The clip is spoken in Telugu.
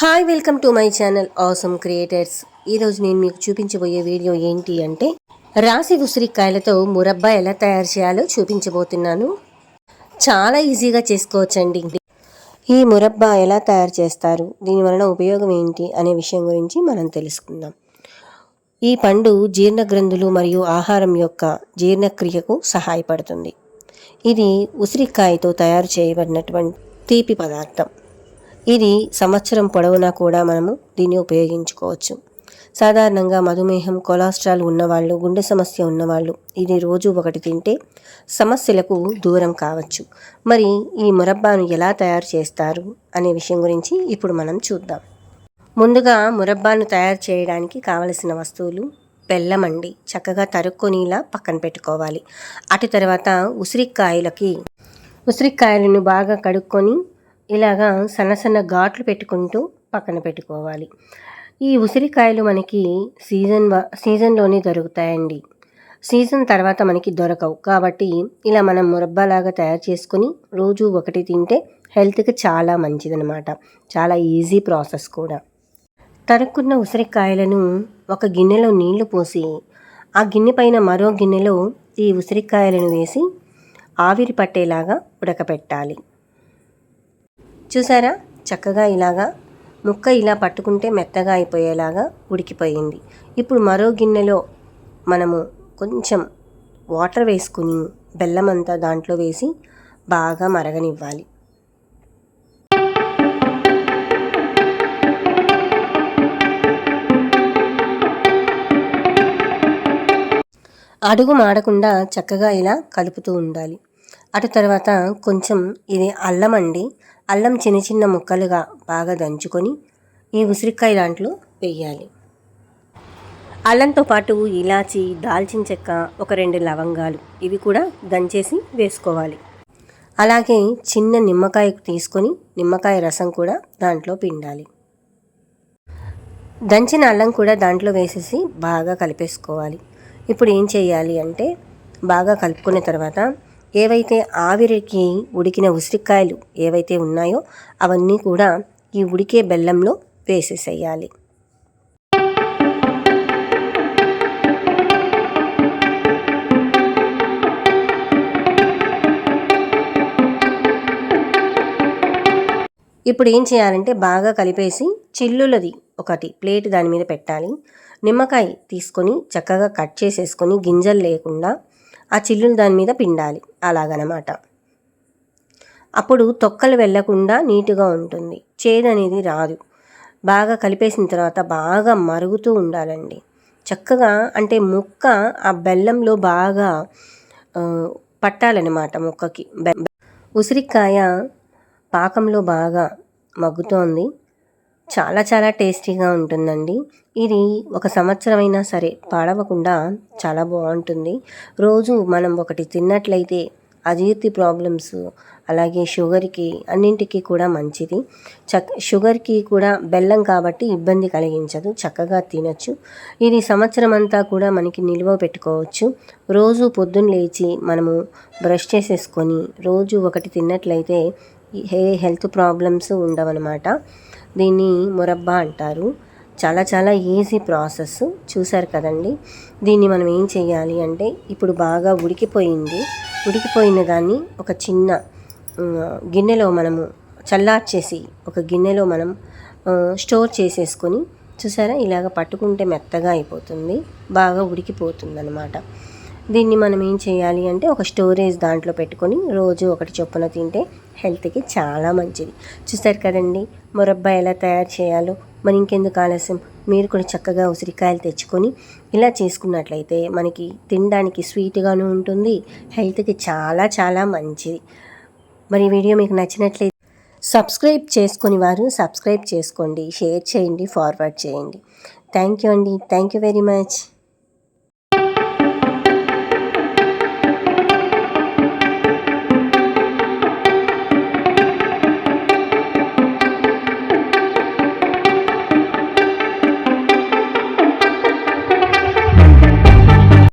Hi welcome to my channel awesome creators ఈరోజు నేను మీకు చూపించబోయే వీడియో ఏంటి అంటే రాసి ఉసిరికాయలతో మురబ్బా ఎలా తయారు చేయాలో చూపించబోతున్నాను. చాలా ఈజీగా చేసుకోవచ్చండి. ఈ మురబ్బా ఎలా తయారు చేస్తారు దీని వలన ఉపయోగం ఏంటి అనే విషయం గురించి మనం తెలుసుకుందాం. ఈ పండు జీర్ణ గ్రంథులు మరియు ఆహారం యొక్క జీర్ణక్రియకు సహాయపడుతుంది. ఇది ఉసిరికాయతో తయారు చేయబడినటువంటి తీపి పదార్థం. ఇది సంవత్సరం పొడవునా కూడా మనము దీన్ని ఉపయోగించుకోవచ్చు. సాధారణంగా మధుమేహం కొలెస్ట్రాల్ ఉన్నవాళ్ళు గుండె సమస్య ఉన్నవాళ్ళు ఇది రోజు ఒకటి తింటే సమస్యలకు దూరం కావచ్చు. మరి ఈ మురబ్బాను ఎలా తయారు చేస్తారు అనే విషయం గురించి ఇప్పుడు మనం చూద్దాం. ముందుగా మురబ్బాను తయారు చేయడానికి కావలసిన వస్తువులు బెల్లం అండి. చక్కగా తరుక్కొనిలా పక్కన పెట్టుకోవాలి. అటు తర్వాత ఉసిరికాయలకి ఉసిరికాయలను బాగా కడుక్కొని ఇలాగా సన్న సన్న ఘాట్లు పెట్టుకుంటూ పక్కన పెట్టుకోవాలి. ఈ ఉసిరికాయలు మనకి సీజన్ సీజన్లోనే దొరుకుతాయండి. సీజన్ తర్వాత మనకి దొరకవు. కాబట్టి ఇలా మనం మురబ్బాలాగా తయారు చేసుకొని రోజు ఒకటి తింటే హెల్త్కి చాలా మంచిదనమాట చాలా ఈజీ ప్రాసెస్ కూడా. తరుక్కున్న ఉసిరికాయలను ఒక గిన్నెలో నీళ్ళు పోసి ఆ గిన్నె పైన మరో గిన్నెలో ఈ ఉసిరికాయలను వేసి ఆవిరి పట్టేలాగా ఉడకపెట్టాలి. చూసారా? చక్కగా ఇలాగా ముక్క ఇలా పట్టుకుంటే మెత్తగా అయిపోయేలాగా ఉడికిపోయింది. ఇప్పుడు మరో గిన్నెలో మనము కొంచెం వాటర్ వేసుకుని బెల్లం అంతా దాంట్లో వేసి బాగా మరగనివ్వాలి. అడుగు మాడకుండా చక్కగా ఇలా కలుపుతూ ఉండాలి. అటు తర్వాత కొంచెం ఇది అల్లం అండి. అల్లం చిన్న చిన్న ముక్కలుగా బాగా దంచుకొని ఈ ఉసిరికాయ దాంట్లో వేయాలి. అల్లంతో పాటు ఇలాచి దాల్చిన చెక్క ఒక రెండు లవంగాలు ఇవి కూడా దంచేసి వేసుకోవాలి. అలాగే చిన్న నిమ్మకాయ తీసుకొని నిమ్మకాయ రసం కూడా దాంట్లో పిండాలి. దంచిన అల్లం కూడా దాంట్లో వేసేసి బాగా కలిపేసుకోవాలి. ఇప్పుడు ఏం చేయాలి అంటే బాగా కలుపుకున్న తర్వాత ఏవైతే ఆవిరికి ఉడికిన ఉసిరికాయలు ఏవైతే ఉన్నాయో అవన్నీ కూడా ఈ ఉడికే బెల్లంలో వేసేసేయాలి. ఇప్పుడు ఏం చేయాలంటే బాగా కలిపేసి చిల్లులది ఒకటి ప్లేట్ దాని మీద పెట్టాలి. నిమ్మకాయ తీసుకొని చక్కగా కట్ చేసేసుకొని గింజలు లేకుండా ఆ చిల్లును దాని మీద పిండాలి. అలాగనమాట. అప్పుడు తొక్కలు వెళ్ళకుండా నీట్గా ఉంటుంది. చేదు అనేది రాదు. బాగా కలిపేసిన తర్వాత బాగా మరుగుతూ ఉండాలండి. చక్కగా అంటే ముక్క ఆ బెల్లంలో బాగా పట్టాలన్నమాట ముక్కకి. ఉసిరికాయ పాకంలో బాగా మగ్గుతోంది. చాలా చాలా టేస్టీగా ఉంటుందండి. ఇది ఒక సంవత్సరం అయినా సరే పాడవకుండా చాలా బాగుంటుంది. రోజు మనం ఒకటి తిన్నట్లయితే అజీర్తి ప్రాబ్లమ్స్ అలాగే షుగర్కి అన్నింటికి కూడా మంచిది. చక్ షుగర్కి కూడా బెల్లం కాబట్టి ఇబ్బంది కలిగించదు. చక్కగా తినచ్చు. ఇది సంవత్సరం అంతా కూడా మనకి నిల్వ పెట్టుకోవచ్చు. రోజు పొద్దున్న లేచి మనము బ్రష్ చేసేసుకొని రోజు ఒకటి తిన్నట్లయితే ఏ హెల్త్ ప్రాబ్లమ్స్ ఉండవన్నమాట. దీన్ని మురబ్బా అంటారు. చాలా చాలా ఈజీ ప్రాసెస్. చూసారు కదండి. దీన్ని మనం ఏం చేయాలి అంటే ఇప్పుడు బాగా ఉడికిపోయింది. ఉడికిపోయిన దాన్ని ఒక చిన్న గిన్నెలో మనము చల్లార్చేసి ఒక గిన్నెలో మనం స్టోర్ చేసేసుకొని చూసారా? ఇలాగ పట్టుకుంటే మెత్తగా అయిపోతుంది. బాగా ఉడికిపోతుంది అనమాట దీన్ని మనం ఏం చేయాలి అంటే ఒక స్టోరేజ్ దాంట్లో పెట్టుకొని రోజు ఒకటి చొప్పున తింటే హెల్త్కి చాలా మంచిది. చూస్తారు కదండి? మురబ్బా ఎలా తయారు చేయాలో? మరి ఇంకెందుకు ఆలస్యం? మీరు కూడా చక్కగా ఉసిరికాయలు తెచ్చుకొని ఇలా చేసుకున్నట్లయితే మనకి తినడానికి స్వీట్గాను ఉంటుంది హెల్త్కి చాలా చాలా మంచిది. మరి వీడియో మీకు నచ్చినట్లయితే సబ్స్క్రైబ్ చేసుకొని వారు సబ్స్క్రైబ్ చేసుకోండి షేర్ చేయండి ఫార్వర్డ్ చేయండి. థ్యాంక్ యూ అండి. Thank you very much.